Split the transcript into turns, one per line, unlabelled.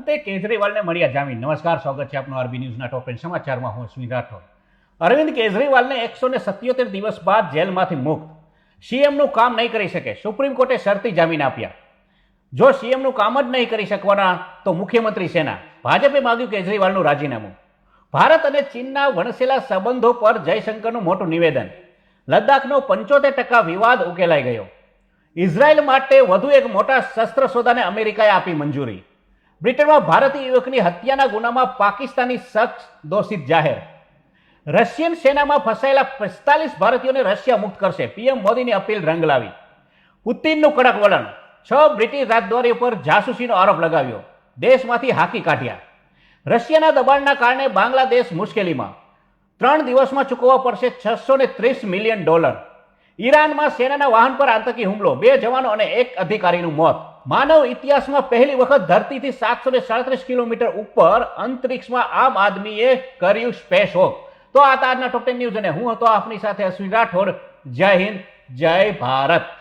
અંતે કેજરીવાલને મળ્યા જામીન. નમસ્કાર, સ્વાગત છે આપનું આરબી ન્યૂઝના ટોપ એન્ડ સમાચારમાં. હું સ્મિત રાઠોડ. અરવિંદ કેજરીવાલને એકસો ને સત્યોતેર દિવસ બાદ જેલમાંથી મુક્ત. સીએમનું કામ નહીં કરી શકે. સુપ્રીમ કોર્ટે શરતી જામીન આપ્યા. જો સીએમનું કામ જ નહીં કરી શકવાના, તો મુખ્યમંત્રી સેના. ભાજપે માગ્યું કેજરીવાલનું રાજીનામું. ભારત અને ચીનના વણસેલા સંબંધો પર જયશંકરનું મોટું નિવેદન. લદ્દાખનો પંચોતેર ટકા વિવાદ ઉકેલાઈ ગયો. ઇઝરાયલ માટે વધુ એક મોટા શસ્ત્ર સોદાને અમેરિકાએ આપી મંજૂરી. બ્રિટનમાં ભારતીય યુવકની હત્યાના ગુનામાં પાકિસ્તાની શખ્સ દોષિત જાહેર. રશિયન સેનામાં ફસાયેલા પિસ્તાલીસ ભારતીયોને રશિયા મુક્ત કરશે. પીએમ મોદીની અપીલ રંગ લાવી પુતિનનું કડક વલણ. છ બ્રિટિશ રાજદ્વારી ઉપર જાસૂસીનો આરોપ લગાવ્યો. દેશમાંથી હાકી કાઢ્યા. રશિયાના દબાણના કારણે બાંગ્લાદેશ મુશ્કેલીમાં. ત્રણ દિવસમાં ચૂકવવા પડશે છસો ને ત્રીસ મિલિયન ડોલર. ઈરાનમાં સેનાના વાહન પર આતંકી હુમલો. બે જવાનો અને એક અધિકારીનું મોત. માનવ ઇતિહાસમાં પહેલી વખત ધરતીથી સાતસો ને સાડત્રીસ કિલોમીટર ઉપર અંતરિક્ષમાં આમ આદમીએ કર્યું સ્પેસ વોક તો આ આજના ટોપ ટેન ન્યૂઝ અને હું હતો આપની સાથે અશ્વિન રાઠોડ. જય હિન્દ, જય ભારત.